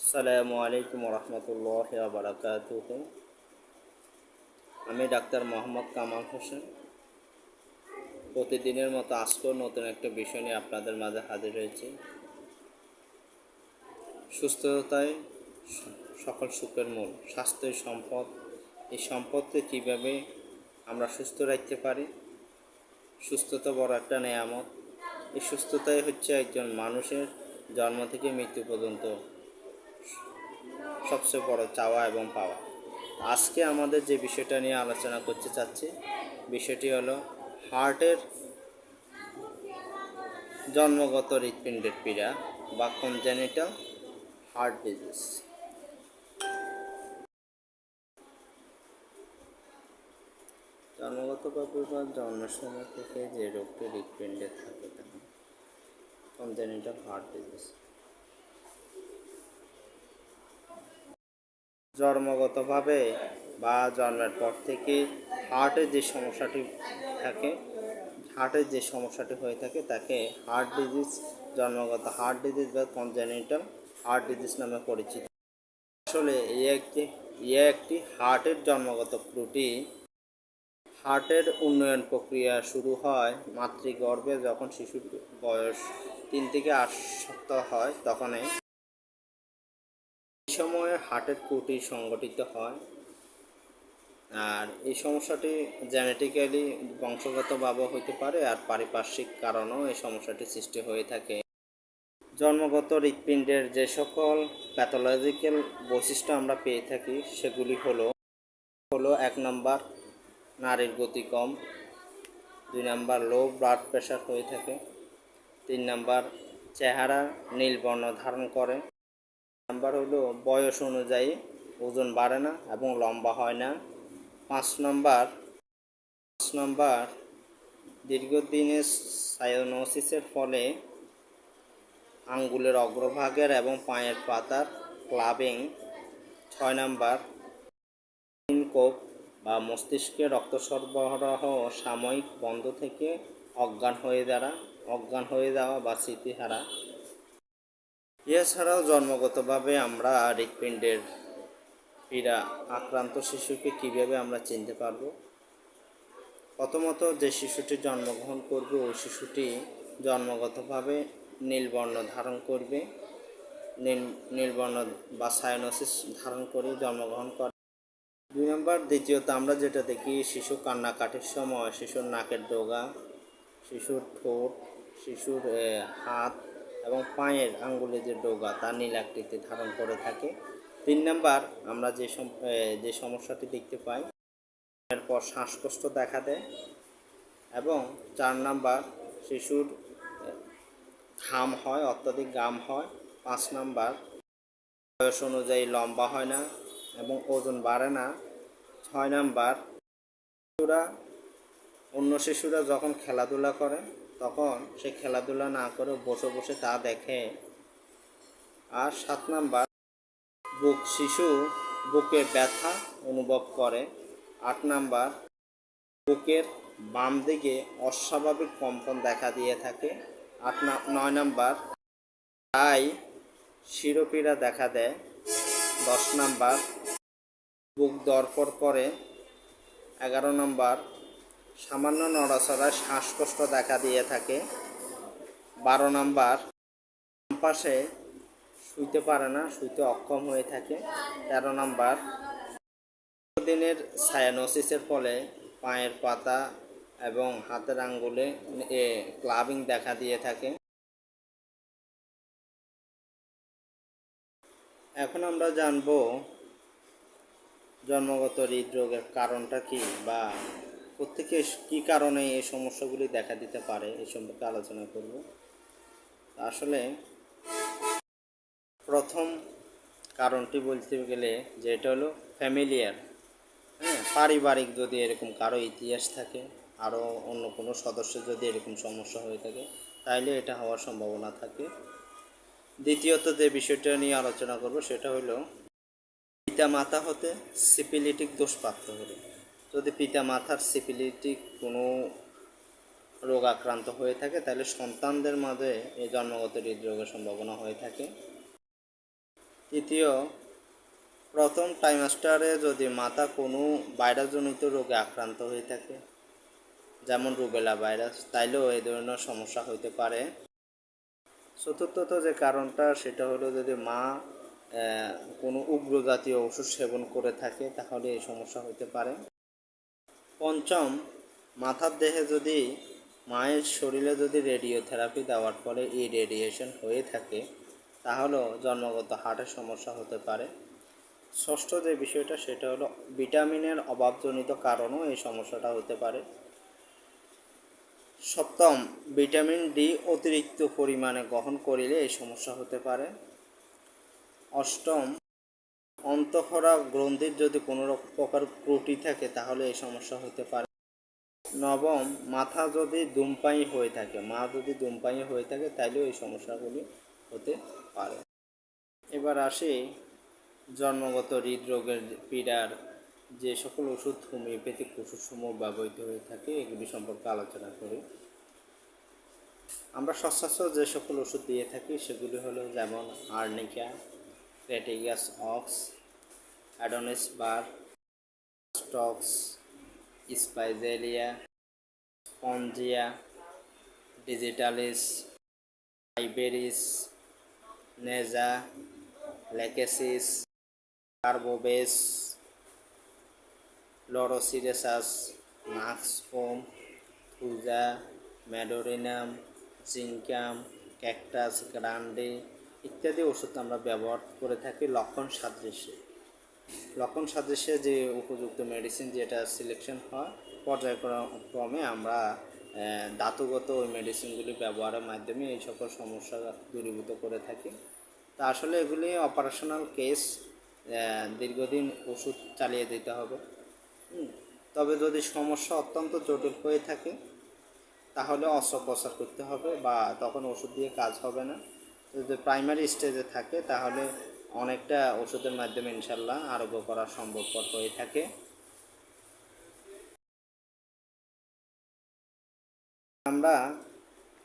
আসসালামু আলাইকুম রহমতুল্লাহ বারাকাতুহ। আমি ডাক্তার মোহাম্মদ কামাল হোসেন। প্রতিদিনের মতো আজকেও নতুন একটা বিষয় নিয়ে আপনাদের মাঝে হাজির হয়েছি। সুস্থতায় সকল সুখের মূল, স্বাস্থ্যই সম্পদ। এই সম্পদকে কীভাবে আমরা সুস্থ রাখতে পারি? সুস্থতা বড় একটা নেয়ামত। এই সুস্থতাই হচ্ছে একজন মানুষের জন্ম থেকে মৃত্যু পর্যন্ত সবচেয়ে বড় চাওয়া এবং পাওয়া। আজকে আমাদের যে বিষয়টা নিয়ে আলোচনা করতে চাচ্ছি, বিষয়টি হলো হার্টের জন্মগত হৃৎপিণ্ডের পীড়া বা কনজেনিটাল হার্ট ডিজিজ জন্মগতভাবে বা জন্মের সময় থেকে যে রোগটি হৃৎপিণ্ডে থাকে তাকে কনজেনিটাল হার্ট ডিজিজ জন্মগতভাবে বা জন্মের পর থেকে হার্টের যে সমস্যাটি থাকে হার্টের যে সমস্যাটি হয়ে থাকে তাকে হার্ট ডিজিজ জন্মগত হার্ট ডিজিজ বা কনজেনিটাল হার্ট ডিজিজ নামে পরিচিত। আসলে এই একটি এ একটি হার্টের জন্মগত ত্রুটি হার্টের উন্নয়ন প্রক্রিয়া শুরু হয় মাতৃগর্ভে যখন শিশুর বয়স তিন থেকে আট সপ্তাহ হয়, তখনই সময়ে হার্টের ত্রুটি সংগঠিত হয়। আর এই সমস্যাটি জেনেটিক্যালি বংশগতভাবে হতে পারে আর পারিপার্শ্বিক কারণেও এই সমস্যাটি সৃষ্টি হয়ে থাকে। জন্মগত হৃৎপিণ্ডের যে সকল প্যাথোলজিক্যাল বৈশিষ্ট্য আমরা পেয়ে থাকি, সেগুলি হলো হলো এক নম্বর নারীর গতি কম, দুই নাম্বার লো ব্লাড প্রেশার হয়ে থাকে, তিন নম্বর চেহারা নীল বর্ণ ধারণ করে নাম্বার হলো বয়স অনুযায়ী ওজন বাড়ে না এবং লম্বা হয় না। পাঁচ নম্বর পাঁচ নম্বর দীর্ঘদিনের সায়োনোসিসের ফলে আঙ্গুলের অগ্রভাগের এবং পায়ের পাতার ক্লাবিং। ছয় নম্বর কোপ বা মস্তিষ্কে রক্ত সরবরাহ সাময়িক বন্ধ থেকে অজ্ঞান হয়ে দাঁড়া অজ্ঞান হয়ে যাওয়া বা স্মৃতিহারা। এছাড়াও জন্মগতভাবে আমরা হৃৎপিণ্ডের পীড়া আক্রান্ত শিশুকে কীভাবে আমরা চিনতে পারব? প্রথমত যে শিশুটি জন্মগ্রহণ করবে, ওই শিশুটি জন্মগতভাবে নীলবর্ণ ধারণ করবে, নীল, নীলবর্ণ বা সাইনোসিস ধারণ করে জন্মগ্রহণ করে। দুই নম্বর, দ্বিতীয়ত আমরা যেটা দেখি, শিশু কান্নাকাটির সময়, শিশুর নাকের ডোগা, শিশুর ঠোঁট, শিশুর হাত এবং পায়ের আঙ্গুলে যে ডোগা, তা নীল আকৃতি ধারণ করে থাকে। তিন নাম্বার, আমরা যে যে সমস্যাটি দেখতে পাই এরপর শ্বাসকষ্ট দেখা দেয়। এবং চার নাম্বার, শিশুর ঘাম হয়, অত্যাধিক গাম হয়। পাঁচ নাম্বার, বয়স অনুযায়ী লম্বা হয় না এবং ওজন বাড়ে না। ছয় নাম্বার, শিশুরা, অন্য শিশুরা যখন খেলাধুলা করে তখন সে খেলাধুলা না করে বসে বসে তা দেখে। আর সাত নাম্বার, বুক শিশু বুকে ব্যথা অনুভব করে। আট নাম্বার, বুকের বাম দিকে অস্বাভাবিক কম্পন দেখা দিয়ে থাকে। আট নয় নাম্বার, তাই শিরোপীড়া দেখা দেয়। দশ নাম্বার, বুক দরপড় করে। এগারো নম্বর সামান্য নড়াচড়ায় শ্বাসকষ্ট দেখা দিয়ে থাকে। বারো নম্বর পাশে শুইতে পারে না, শুইতে অক্ষম হয়ে থাকে। তেরো নম্বর দিনের সায়ানোসিসের ফলে পায়ের পাতা এবং হাতের আঙ্গুলে এ ক্লাবিং দেখা দিয়ে থাকে। এখন আমরা জানব জন্মগত হৃদরোগের কারণটা কি বা প্রত্যেকে কি কারণে এই সমস্যাগুলি দেখা দিতে পারে এই সম্পর্কে আলোচনা করব। আসলে প্রথম কারণটি বলতে গেলে যে এটা হলো ফ্যামিলিয়ার হ্যাঁ পারিবারিক যদি এরকম কারও ইতিহাস থাকে আরও অন্য কোনো সদস্য যদি এরকম সমস্যা হয়ে থাকে, তাইলে এটা হওয়ার সম্ভাবনা থাকে। দ্বিতীয়ত যে বিষয়টা নিয়ে আলোচনা করব সেটা হলো পিতা মাতা হতে সিপিলিটিক দোষ প্রাপ্ত হলে। যদি পিতা মাথার সিপিলিটিক কোনো রোগ আক্রান্ত হয়ে থাকে, তাহলে সন্তানদের মাঝে এই জন্মগত হৃদরোগের সম্ভাবনা হয়ে থাকে। তৃতীয়, প্রথম ট্রাইমাস্টারে যদি মাথা কোনো ভাইরাসজনিত রোগে আক্রান্ত হয়ে থাকে, যেমন রুবেলা ভাইরাস তাইলেও এই ধরনের সমস্যা হতে পারে। চতুর্থত যে কারণটা, সেটা হলো যদি মা কোনো উগ্র জাতীয় ওষুধ সেবন করে থাকে, তাহলে এই সমস্যা হতে পারে। পঞ্চম, মাথার দেহে যদি, মায়ের শরীরে যদি রেডিওথেরাপি দেওয়ার ফলে এই রেডিয়েশন হয়ে থাকে, তাহলেও জন্মগত হার্টের সমস্যা হতে পারে। ষষ্ঠ যে বিষয়টা, সেটা হলো ভিটামিনের অভাবজনিত কারণেও এই সমস্যাটা হতে পারে। সপ্তম ভিটামিন ডি অতিরিক্ত পরিমাণে গ্রহণ করিলে এই সমস্যা হতে পারে। অষ্টম অন্তঃক্ষরা গ্রন্থির যদি কোনো রকম প্রকার ত্রুটি থাকে, তাহলে এই সমস্যা হতে পারে। নবম, মাথা যদি ধূমপায়ী হয়ে থাকে। মা যদি ধূমপায়ী হয়ে থাকে, তাইলেও এই সমস্যাগুলি হতে পারে। এবার আসি জন্মগত হৃদরোগের পীড়ার। যে সকল ওষুধ হোমিওপ্যাথিক ওষুধসমূহ ব্যবহৃত হয়ে থাকে, এগুলি সম্পর্কে আলোচনা করি। আমরা সচরাচর যে সকল ওষুধ দিয়ে থাকি, সেগুলি হলো যেমন আর্নিকা ক্রেটিগাস অক্স অ্যাডোনিস বার stocks spigelia spongia digitalis iberis naja lachesis কার্বোবেস laurocerasus মাক্সফোম thuja medorrhinum zincum cactus grande ইত্যাদি ওষুধ আমরা ব্যবহার করে থাকি লক্ষণ সাদৃশ্যে। লক্ষণ সাদৃশ্যে যে উপযুক্ত মেডিসিন যেটা সিলেকশন হয় পর্যায়ক্রমে আমরা আহ, ধাতুগত ওই মেডিসিনগুলি ব্যবহারের মাধ্যমে এই সকল সমস্যা দূরীভূত করে থাকি। তা আসলে এগুলি অপারেশনাল কেস দীর্ঘদিন ওষুধ চালিয়ে দিতে হবে। তবে যদি সমস্যা অত্যন্ত জটিল হয়ে থাকে তাহলে অস্ত্রোপচার করতে হবে বা তখন ওষুধ দিয়ে কাজ হবে না। যদি প্রাইমারি স্টেজে থাকে, তাহলে অনেকটা ওষুধের মাধ্যমে ইনশাল্লাহ আরোগ্য করা সম্ভবপর হয়ে থাকে। আমরা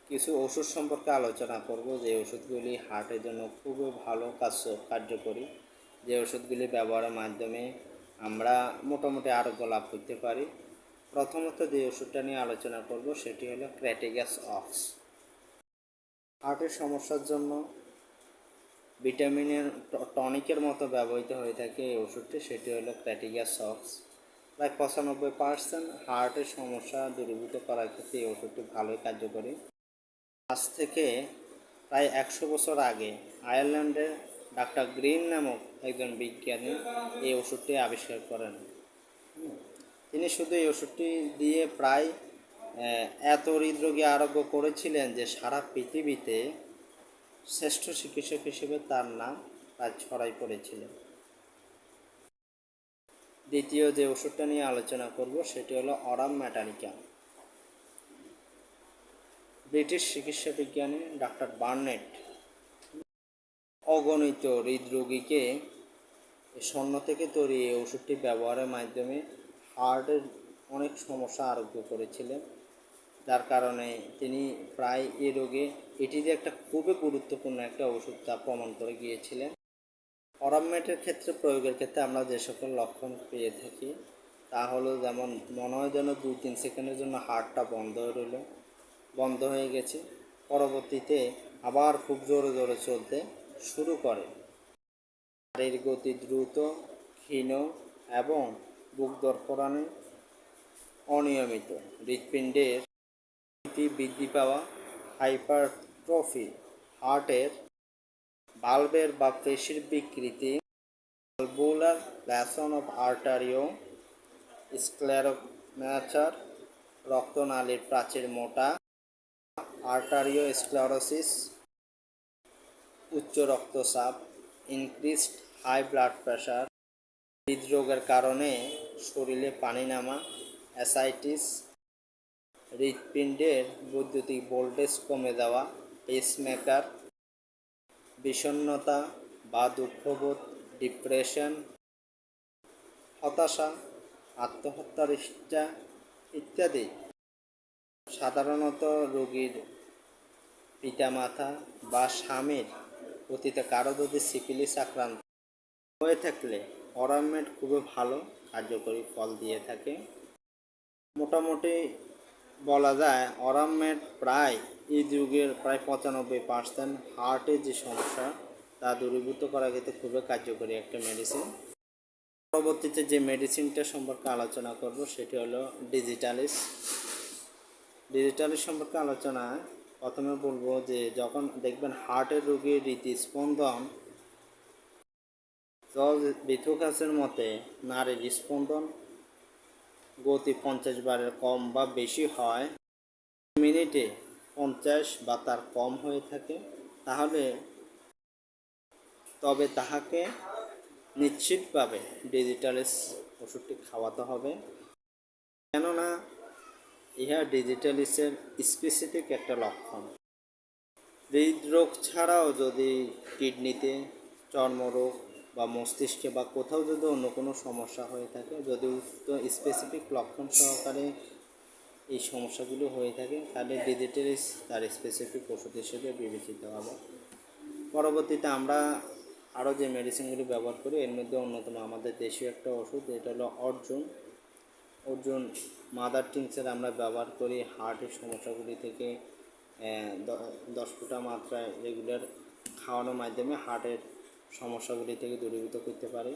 কিছু ওষুধ সম্পর্কে আলোচনা করব, যে ওষুধগুলি হার্টের জন্য খুবই ভালো কাজ কার্যকরী। যে ওষুধগুলি ব্যবহারের মাধ্যমে আমরা মোটামুটি আরোগ্য লাভ করতে পারি। প্রথমত যে ওষুধটা নিয়ে আলোচনা করব, সেটি হলো ক্র্যাটিগাস অক্স হার্টের সমস্যার জন্য ভিটামিনের টনিকের মতো ব্যবহৃত হয়ে থাকে এই ওষুধটি। সেটি হলো ক্র্যাটিগাস সক্স। প্রায় পঁচানব্বই পার্সেন্ট হার্টের সমস্যা দূরীভূত করার ক্ষেত্রে এই ওষুধটি ভালোই কার্যকরী। আজ থেকে প্রায় একশো বছর আগে আয়ারল্যান্ডের ডাক্তার গ্রিন নামক একজন বিজ্ঞানী এই ওষুধটি আবিষ্কার করেন। তিনি শুধু এই ওষুধটি দিয়ে প্রায় এত হৃদরোগী আরোগ্য করেছিলেন যে সারা পৃথিবীতে শ্রেষ্ঠ চিকিৎসক হিসেবে তার নাম প্রায় ছড়াই পড়েছিল। দ্বিতীয় যে ওষুধটা নিয়ে আলোচনা করব, সেটি হলো অরাম ম্যাটানিকা ব্রিটিশ চিকিৎসা বিজ্ঞানী ডাক্তার বার্নেট অগণিত হৃদরোগীকে স্বর্ণ থেকে তৈরি এই ওষুধটি ব্যবহারের মাধ্যমে হার্টের অনেক সমস্যা আরোগ্য করেছিলেন। যার কারণে তিনি প্রায় এই রোগে, এটি যে একটা খুবই গুরুত্বপূর্ণ একটা ওষুধ তা প্রমাণ করে গিয়েছিলেন। অরামমেটের ক্ষেত্রে প্রয়োগের ক্ষেত্রে আমরা যে সকল লক্ষণ পেয়ে থাকি, তা হলো যেমন মনে হয় যেন দুই তিন সেকেন্ডের জন্য হার্টটা বন্ধ হয়ে রইল, বন্ধ হয়ে গেছে, পরবর্তীতে আবার খুব জোরে জোরে চলতে শুরু করে। গাড়ির গতি দ্রুত, ক্ষীণ এবং বুক দরপড়ানো অনিয়মিত। হৃৎপিণ্ডের বৃদ্ধি পাওয়া হাইপারট্রফি, হার্টের বাল্বের বা পেশির বিকৃতি ভালভুলার ল্যাসন অফ আর্টারিও স্ক্লেরোম্যাচার রক্তনালীর প্রাচীর মোটা আর্টারিও স্ক্লেরোসিস উচ্চ রক্তচাপ ইনক্রিসড হাই ব্লাড প্রেশার হৃদরোগের কারণে শরীরে পানি নামা অ্যাসাইটিস হৃৎপিণ্ডের বৈদ্যুতিক ভোল্টেজ কমে যাওয়া পেসমেকার বিষণ্ণতা বা দুঃখবোধ ডিপ্রেশন হতাশা আত্মহত্যার ইচ্ছা ইত্যাদি। সাধারণত রোগীর পিতামাতা বা স্বামীর অতীতে কারও যদি সিপিলিস আক্রান্ত হয়ে থাকলে অরামেট খুবই ভালো, কার্যকরী ফল দিয়ে থাকে। মোটামুটি বলা যায় অরামেট প্রায় এই যুগের প্রায় পঁচানব্বই পার্সেন্ট হার্টের যে সমস্যা, তা দূরীভূত করা ক্ষেত্রে খুবই কার্যকরী একটা মেডিসিন পরবর্তীতে যে মেডিসিনটা সম্পর্কে আলোচনা করব, সেটি হলো ডিজিটালিস ডিজিটালিস সম্পর্কে আলোচনা প্রথমে বলব যে, যখন দেখবেন হার্টের রোগীর হৃদস্পন্দন জল বিথুকাসের মতে নারীর স্পন্দন গতি পঞ্চাশ বারের কম বা বেশি হয়, মিনিটে পঞ্চাশ বা তার কম হয়ে থাকে, তাহলে তবে তাহাকে নিশ্চিতভাবে ডিজিটালিস ওষুধটি খাওয়াতে হবে। কেননা, ইহা ডিজিটালিসের স্পেসিফিক একটা লক্ষণ। হৃদরোগ ছাড়াও যদি কিডনিতে চর্মরোগ বা মস্তিষ্কে বা কোথাও যদি অন্য কোনো সমস্যা হয়ে থাকে, যদি উক্ত স্পেসিফিক লক্ষণ সহকারে এই সমস্যাগুলো হয়ে থাকে, তাহলে ডিজিটালিস তার স্পেসিফিক ওষুধ হিসেবে বিবেচিত হবে। পরবর্তীতে আমরা আরও যে মেডিসিনগুলি ব্যবহার করি, এর মধ্যে অন্যতম আমাদের দেশীয় একটা ওষুধ, এটা হলো অর্জুন। অর্জুন মাদার টিংসের আমরা ব্যবহার করি হার্টের সমস্যাগুলি থেকে দশ ফুটা মাত্রায় রেগুলার খাওয়ানোর মাধ্যমে হার্টের সমস্যাগুলি থেকে দূরীভূত করতে পারি।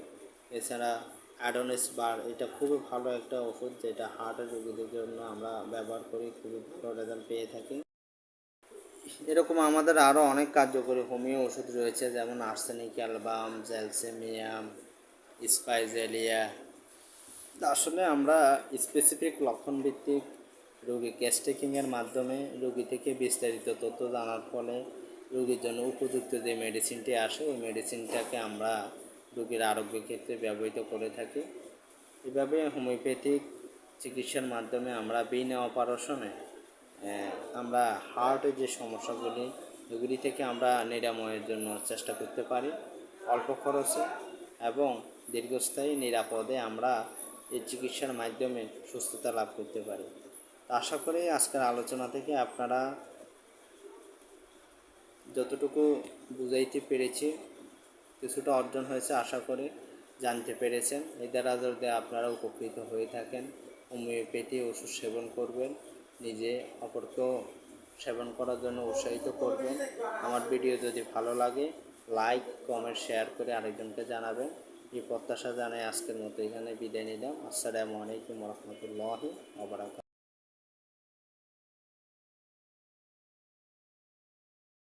এছাড়া অ্যাডোনিস বার এটা খুবই ভালো একটা ওষুধ যেটা হার্টের রোগীদের জন্য আমরা ব্যবহার করি, খুবই ভালো রেজাল্ট পেয়ে থাকি। এরকম আমাদের আরও অনেক কার্যকরী হোমিও ওষুধ রয়েছে, যেমন আর্সেনিক অ্যালবাম জ্যালসেমিয়াম স্পাইজেলিয়া আসলে আমরা স্পেসিফিক লক্ষণভিত্তিক রোগী ক্যাস্টেকিংয়ের মাধ্যমে রোগী থেকে বিস্তারিত তথ্য জানার ফলে রোগীর জন্য উপযুক্ত যে মেডিসিনটি আসে, ওই মেডিসিনটাকে আমরা রোগীর আরোগ্যের ক্ষেত্রে ব্যবহৃত করে থাকি। এভাবে হোমিওপ্যাথিক চিকিৎসার মাধ্যমে আমরা বিনা অপারেশনে আমরা হার্টের যে সমস্যাগুলি, এগুলি থেকে আমরা নিরাময়ের জন্য চেষ্টা করতে পারি অল্প খরচে এবং দীর্ঘস্থায়ী নিরাপদে আমরা এই চিকিৎসার মাধ্যমে সুস্থতা লাভ করতে পারি। আশা করি আজকের আলোচনা থেকে আপনারা যতটুকু বুঝাইতে পেরেছি, কিছুটা অর্জন হয়েছে আশা করে জানতে পেরেছেন। এই দ্বারা যদি আপনারা উপকৃত হয়ে থাকেন, হোমিওপ্যাথি ওষুধ সেবন করবেন, নিজে অপরকেও সেবন করার জন্য উৎসাহিত করবেন। আমার ভিডিও যদি ভালো লাগে, লাইক, কমেন্ট, শেয়ার করে আরেকজনকে জানাবেন। এই প্রত্যাশা জানাই আজকের মতো এখানে বিদায় নিলাম। আসসালামু আলাইকুম রহমতুল্লাহি আবরাকাত